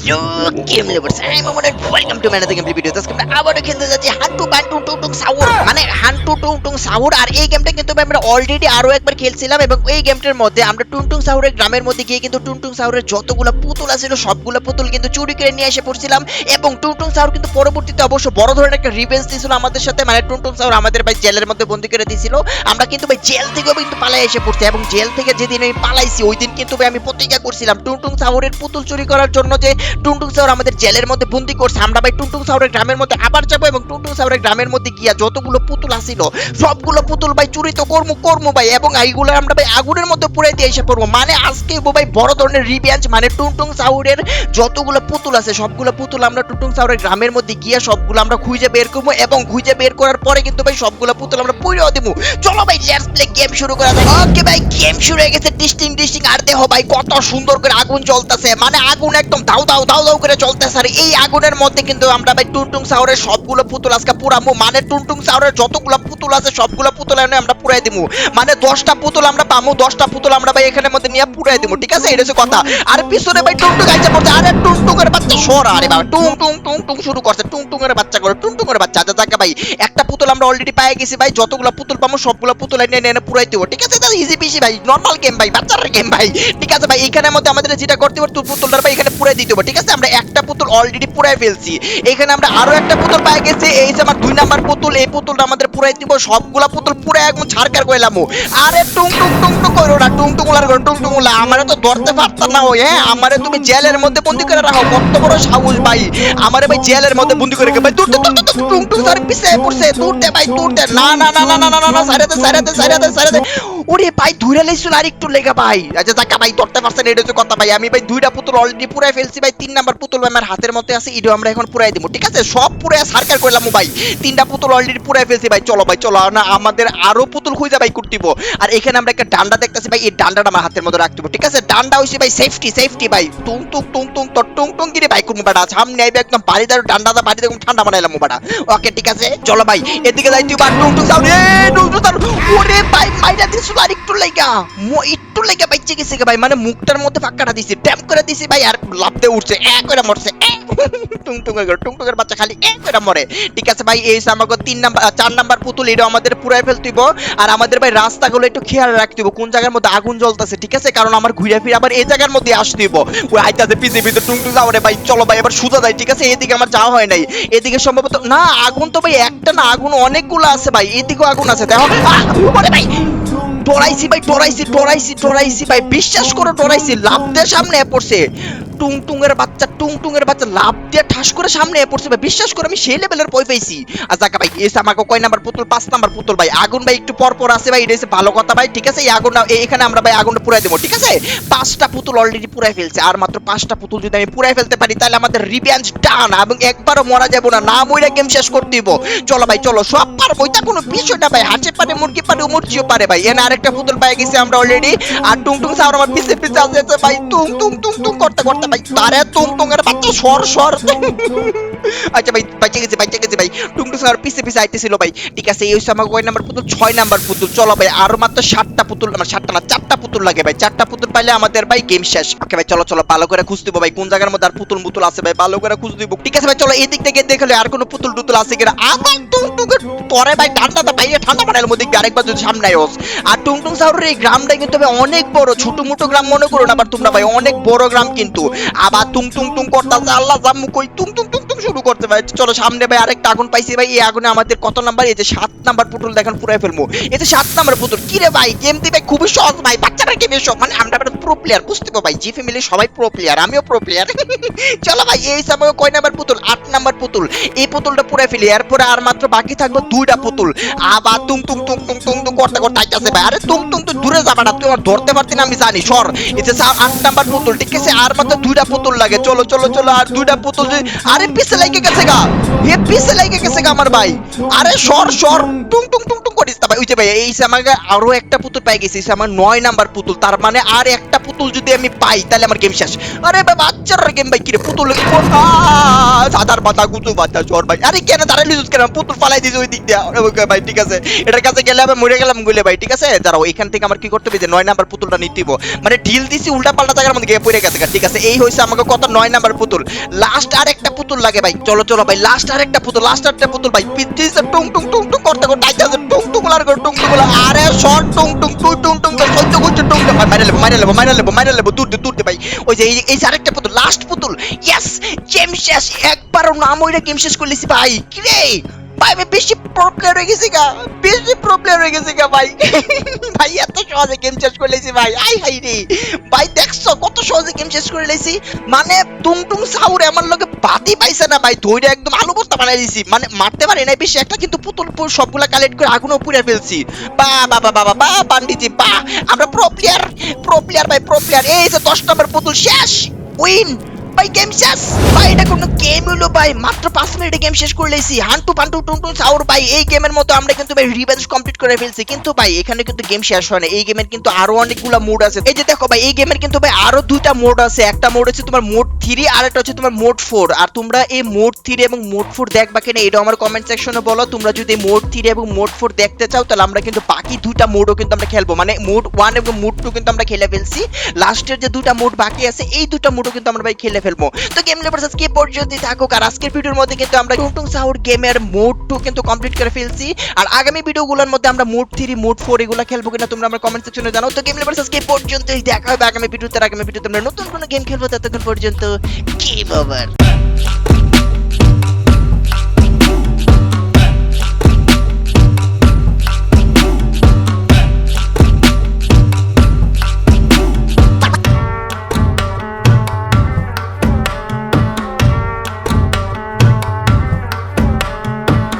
Hello game lovers I am আমার welcome to man game video আজকে আমরা আবারও খেলতে যাচ্ছি হান্টু বান্টু টুং টুং সাউর মানে হান্টু টুং টুং সাউর আর এই গেমটা কিন্তু আমরা অলরেডি আরও একবার খেলছিলাম এবং এই গেমটার মধ্যে আমরা টুং টুং সাউরের গ্রামের মধ্যে গিয়ে কিন্তু টুং টুং সাউরের যতগুলো পুতুল আছিল সবগুলো পুতুল কিন্তু চুরি করে নিয়ে এসে পড়ছিলাম এবং টুং টুং সাউর কিন্তু পরবর্তীতে অবশ্য বড় ধরনের একটা রিভেঞ্জ দিয়েছিল আমাদের সাথে মানে টুং টুং সাউর আমাদের ভাই জেলের মধ্যে বন্দি করে দিয়েছিল আমরা কিন্তু ভাই জেল থেকেও কিন্তু পালাই এসে পড়ছি এবং জেল থেকে যেদিন আমি পালাইছি ওই দিন কিন্তু ভাই আমি প্রতিজ্ঞা করছিলাম টুংটুং সাউরের পুতুল চুরি করার জন্য যে টুংটুং সাউর আমাদের জেলের মধ্যে বন্দি করছে। আমরা ভাই টুংটুং সাউরের গ্রামের মধ্যে আবার যাব এবং টুংটুং সাউরের গ্রামের মধ্যে গিয়া যতগুলো পুতুল আসিল, সবগুলো পুতুল ভাই চুরি তো করব করব ভাই, এবং এইগুলো আমরা ভাই আগুনের মধ্যে পুড়ে দিয়ে এসে পড়ব। মানে আজকে ভাই বড় ধরনের রিভেঞ্জ মানে টুংটুং সাউরের যতগুলো পুতুল আছে, সবগুলো পুতুল আমরা টুংটুং সাউরের গ্রামের মধ্যে গিয়ে সবগুলো আমরা খুঁজে বের করব এবং খুঁজে বের করার পরে কিন্তু ভাই সবগুলো পুতুল আমরা পুড়েও দেবো। চলো ভাই লেটস প্লে গেম শুরু করা যাক। ওকে ভাই গেম শুরু হয়ে গেছে ডিস্টিং ডিস্টিং আর দেখো ভাই, কত সুন্দর করে আগুন জ্বলতেছে। মানে আগুন একদম দাউ দাউ দাউ দাউ করে জ্বলতেছে আর এই আগুনের মধ্যে কিন্তু আমরা ভাই টুনটুং সাউরের সবগুলো পুতুল আজকে পুরামু। মানে টুনটুং সাউরের যতগুলো পুতুল আছে, সবগুলো পুতুল এনে আমরা পুরাই দিমু। মানে দশটা পুতুল আমরা পামু, দশটা পুতুল আমরা ভাই এখানের মধ্যে নিয়ে পুরাই দিমু, ঠিক আছে? এটা হচ্ছে কথা। আর পিছনে ভাই টুনটুং আইছে পড়ছে। আরে টুনটুং এর বাচ্চা, সর, আরে বাবা। টুং টুং টুং টুং শুরু করছে। টুং টুং এর বাচ্চা করে টুং টুং এর বাচ্চা। আচ্ছা যাকে, ভাই। একটা পুতুল আমরা অলরেডি পেয়ে গেছি, ভাই। যতগুলো পুতুল পাবো সবগুলো পুতুল এনে এনে পুরাই দিব। ঠিক আছে? দাদা ইজি পিসি ভাই। নর্মাল গেম ভাই। বাচ্চার গেম ভাই। ঠিক আছে, ভাই। এইখানের মধ্যে আমাদের যেটা করতে হবে তুই পুতুলটা ভাই, এখানে পুরাই দিতে হবে ঠিক আছে, আমরা একটা পুতুল অলরেডি পুরাই ফেলছি। এখানে আমরা আরও একটা পুতুল পাই গেছি, এই যে আমার দুই নাম্বার পুতুল, এই পুতুলটা আমাদের পুরাই দিব, সবগুলা পুতুল পুরাই একদম ছাড়কার করলাম আরে টুং টুং টুং টুং কইরো না, টুং টুং লার টুং টুং লা আমারে তো ধরতে পারতাম না ওই হ্যাঁ? আমারে তুমি জেলের মধ্যে বন্দি করে রাখো, কত বড় সাহস ভাই। আমারে ভাই জেলের মধ্যে বন্দি করে রেখে, ভাই, দূর দূর দূর টুং টুং সারি পিছে পড়ছে, দূর দে ভাই, দূর দে। না না না না না না না সারাতে সারাতে সারাতে সারাতে ওরে ভাই, ধুইরা লাইছুন আর একটু লেগা ভাই? আচ্ছা যাকা, ভাই, ধরতে পারছেন, এটা হচ্ছে কথা, ভাই। আমি, ভাই, দুইটা পুতুল অলরেডি পুরাই ফেলছি, ভাই। তিন নাম্বার পুতুল আমার হাতের মধ্যে আছে, এটাও আমরা এখন পুরাই দিব, ঠিক আছে? সব পুরাই সার্কার করলাম ভাই। তিনটা পুতুল অলরেডি পুরাই ফেলছি, ভাই। চলো ভাই, চলো, না, আমাদের আরও পুতুল খুঁজে, ভাই করতিব আর এখানে আমরা একটা ডান্ডা দেখতেছি, ভাই, এই ডান্ডাটা আমার হাতের মধ্যে রাখতে ঠিক আছে? ডান্ডা হইছে, ভাই সেফটি সেফটি ভাই। টুং টুং টুং তো টুং টুং গিরে ভাই কোন বাড়া সামনে আইবে একদম বাড়ি দাঁড়ো ডান্ডা দা বাড়ি দেখুন ঠান্ডা বানাইলাম বাড়া ওকে, ঠিক আছে? চলো, ভাই, এদিকে যাই, তুই বা টুং টুং সাউন্ড এ, টুং টুং সাউন্ড ওরে, ভাই, মাইরা দিছু আর একটু লাইগা একটু লাইগা বাইচে গেছে ভাই মানে মুখটার মধ্যে ফাক্কাটা দিছি, ট্যাপ করে দিছি ভাই, আর দিয়ে উঠছে, এ করে মরছে বাচ্চা খালি করে মরে। ঠিক আছে ভাই, এই তিন চার নাম্বার পুতুল এটা আমাদের আর আমাদের ভাই রাস্তাগুলো একটু খেয়াল কোন জায়গার মধ্যে আগুন জ্বলতেছে, ঠিক আছে? কারণ আমার ঘুরে ফিরে আবার এই জায়গার মধ্যে আসতিব। ওই আইতাছে পিছে পিছে টুং টুং যাওয়ারে ভাই, চলো ভাই, এবার সুজা যাই, ঠিক আছে? এদিকে আমার যাওয়া হয় নাই। এদিকে সম্ভবত, না, আগুন তো ভাই একটা না, আগুন অনেকগুলো আছে ভাই, এদিকেও আগুন আছে, দেখো। ভাই! ডরাইছি ভাই, ডরাইছি ডরাইছি ডরাইছি ভাই। বিশ্বাস করো, ডরাইছি। লাভ দিয়ে সামনে পড়ছে। টুং টুং এর বাচ্চা টুং টুং এর বাচ্চা লাভ দিয়ে ঠাস করে সামনে পড়ছে ভাই। বিশ্বাস করে, আমি সেই লেভেলের ভয় পাইছি আর যাকা ভাই, এসে আমাকে কয় নাম্বার পুতুল, পাঁচ নাম্বার পুতুল ভাই। আগুন ভাই, একটু পর পর আছে ভাই, এটা ভালো কথা ভাই। ঠিক আছে, এই আগুনটা এখানে আমরা ভাই আগুনটা পুরাই দেবো, ঠিক আছে? পাঁচটা পুতুল অলরেডি পুরাই ফেলছে। আর মাত্র পাঁচটা পুতুল যদি আমি পুরাই ফেলতে পারি, তাহলে আমাদের রিভেঞ্জ ডান এবং একবারও মরা যাব না না মইরা গেম শেষ করতে দিব। চলো ভাই, চলো, সব পারব। এটা কোনো বিষয়টা ভাই। হাঁসে পারে, মুরগি পারে মুরগিও পারে ভাই। এনে আরেকটা পুতুল পাই গেছি আমরা অলরেডি আর টুং টুং সাউর আমার পিছে পিছে আসছে ভাই, টুং টুং টুং টুং করতে করতে ভাই, তারে টুং টুং এর বাচ্চা, সর সর। আচ্ছা ভাই বাইচে গেছে বাইচে গেছে ভাই। টুং টুং সাউর পিছে পিছে আইতেছিল ভাই। ঠিক আছে, এই হচ্ছে আমার কয় নাম্বার পুতুল? ছয় নাম্বার পুতুল। চলো ভাই, আর মাত্র সাতটা পুতুল, আমার সাতটা না, চারটা পুতুল লাগে ভাই। চারটা পুতুল পাইলে আমাদের ভাই গেম শেষ। ওকে ভাই, চলো চলো, ভালো করে খুঁজ দিব ভাই, কোন জায়গার মধ্যে আর পুতুল মুতুল আছে ভাই, ভালো করে খুঁজ দিব ঠিক আছে ভাই, চলো, এদিক থেকে দেখলে আর কোনো পুতুল টুতুল আছে কিনা। আবার টুং তোরে ভাই ঠান্ডাটা ভাই ঠান্ডা বানাইলো মধ্যে দিয়ে আরেকবার যদি সামনে আয়োস আর টুংটুং শহরের এই গ্রামটা কিন্তু ভাই অনেক বড় ছোট মোটো গ্রাম মনে করো না, আবার তোমরা ভাই অনেক বড় গ্রাম কিন্তু। আবার টুং টুং টুং করতেছে আল্লাহ জাম্মু কই টুং টুং টুং শুরু করতে ভাই। চলো সামনে ভাই আরেকটা আগুন পাইছি ভাই। এই আগুনে আমাদের কত নাম্বার? এই যে সাত নাম্বার পুতুল দেখেন, পুরাই ফেলব এই যে সাত নাম্বার পুতুল কি রে ভাই গেম দিবে? খুবই সহজ ভাই। বাচ্চারা গেমে সব মানে আমরা প্রো প্লেয়ার বুঝতে ভাই। জি ফ্যামিলি সবাই প্রো প্লেয়ার আমিও প্রো প্লেয়ার চলো ভাই, এই সময় কয় নাম্বার পুতুল? আট নাম্বার পুতুল। এই পুতুলটা পুরাই ফেলি। এরপরে আর মাত্র বাকি থাকল দুইটা পুতুল। আবার তুম তুম তুম তুম তুম তুম করতে করতে আইতাছে ভাই। আরে তুম তুম তুই দূরে যাবা না তুই আমার ধরতে পারতি না, আমি জানি। সর। এই যে আট নাম্বার পুতুল, ঠিক আছে? আর মাত্র দুইটা পুতুল লাগে। চলো চলো চলো, আর দুইটা পুতুল আরে পিছে লাগে গেছে গা। এ পিছে লাগে গেছে গা আমার ভাই। আরে সর সর। টুং টুং টুং টুং করিস না ভাই। ওই যে ভাই, এই আমাকে আরও একটা পুতুল পাই গেছি, এই আমার নয় নাম্বার পুতুল। তার মানে আর একটা পুতুল যদি আমি পাই, তাহলে আমার গেম শেষ। আরে ভাই, বাচ্চার গেম ভাই, কিরে পুতুল সাদার পাতা, গুতু বাচ্চা চোর ভাই। আরে কেন দাঁড়ালি কেন? পুতুল ফালাই দিয়েছে ওই দিক দিয়ে ভাই, ঠিক আছে। এটার কাছে গেলে আমি মরে গেলাম গুলে ভাই, ঠিক আছে? দাঁড়াও, এখান থেকে আমার কি করতে হবে? যে নয় নাম্বার পুতুলটা নিতে দিব। মানে ঢিল দিছি, উল্টা পাল্টা জায়গার মধ্যে গিয়ে পড়ে গেছে ঠিক আছে? এই হয়েছে আমাকে কত নয় নাম্বার পুতুল। লাস্ট আর একটা পুতুল লাগে ভাই? চলো চলো ভাই লাস্ট আর একটা পুতুল লাস্ট একটা পুতুল ভাই। পিছিয়ে টুং টুং টুং টুং করতে করতে আইতে আছে টুং টুং লার করে টুং টুং আরে শর্ট টুং টুং টুং টুং টুং সহ্য করছে টুং টুং মাইরে লেবো মাইরে লেবো মাইরে লেবো মাইরে লেবো, দূর দে দূর দে ভাই। ওই যে, এই- এই যে আরেকটা পুতুল লাস্ট পুতুল। ইয়েস গেম শেষ। একবারও নাম ওইটা গেম শেষ করলিছি ভাই। কি রে ভাই, আমি বেশি প্রো প্লেয়ার হয়ে গেছি গা। বেশি প্রো প্লেয়ার হয়ে গেছি গা ভাই। ভাই, এত সহজে গেম শেষ করে লেছি ভাই। আই হাই রে। ভাই, দেখছ কত সহজে গেম শেষ করে লেছি মানে টুং টুং সাউরে আমার লগে বাতি পাইছে না ভাই। ধৈর্য একদম আলু বস্তা বানাই দিছি। মানে মারতে পারি না বেশি একটা, কিন্তু পুতুল সবগুলা কালেক্ট করে আগুনও পুড়ে ফেলছি। বা বা বা বা বা পান্ডিজি, বা, আমরা প্রো প্লেয়ার প্রো প্লেয়ার ভাই প্রো প্লেয়ার এই যে দশ নম্বর পুতুল, শেষ! উইন ভাই গেম শেষ এটা কোনো গেম হলো মাত্র পাঁচ মিনিটে গেম শেষ হান্টু পান্টু টুনটু সাউর এই গেমের মতো আমরা কিন্তু ভাই রিভেঞ্জ কমপ্লিট করে ফেলছি। কিন্তু ভাই এখানে কিন্তু গেম শেষ হয় না। এই গেমের কিন্তু আরও অনেকগুলো মোড আছে। এই যে দেখো ভাই এই গেমের কিন্তু ভাই আরও দুইটা মোড আছে। একটা মোড হচ্ছে তোমার মোড থ্রি আর একটা হচ্ছে তোমার মোড ফোর আর তোমরা এই মোড থ্রি এবং মোড ফোর দেখবা কিনা, এটা আমার কমেন্ট সেকশনে বলো। তোমরা যদি মোড থ্রি এবং মোড ফোর দেখতে চাও, তাহলে আমরা কিন্তু বাকি দুইটা মোডও কিন্তু আমরা খেলব। মানে মোড ওয়ান এবং মোড টু কিন্তু আমরা খেলে ফেলছি। লাস্টের যে দুইটা মোড বাকি আছে, এই দুইটা মোডও কিন্তু আমরা ভাই খেলে ফেলব তো গেম লেভার্স আজকে এই পর্যন্ত থাকুক। আর আজকের ভিডিওর মধ্যে কিন্তু আমরা টুংটুং সাউর গেমের মোড টু কিন্তু কমপ্লিট করে ফেলছি। আর আগামী ভিডিওগুলোর মধ্যে আমরা মোড থ্রি মোড ফোর এগুলো খেলব কিনা তোমরা আমার কমেন্ট সেকশনে জানাও তো গেম লেভার্স কে পর্যন্ত দেখা হবে আগামী ভিডিওতে। আগামী ভিডিওতে আমরা নতুন কোনো গেম খেলব। ততক্ষণ পর্যন্ত গেম ওভার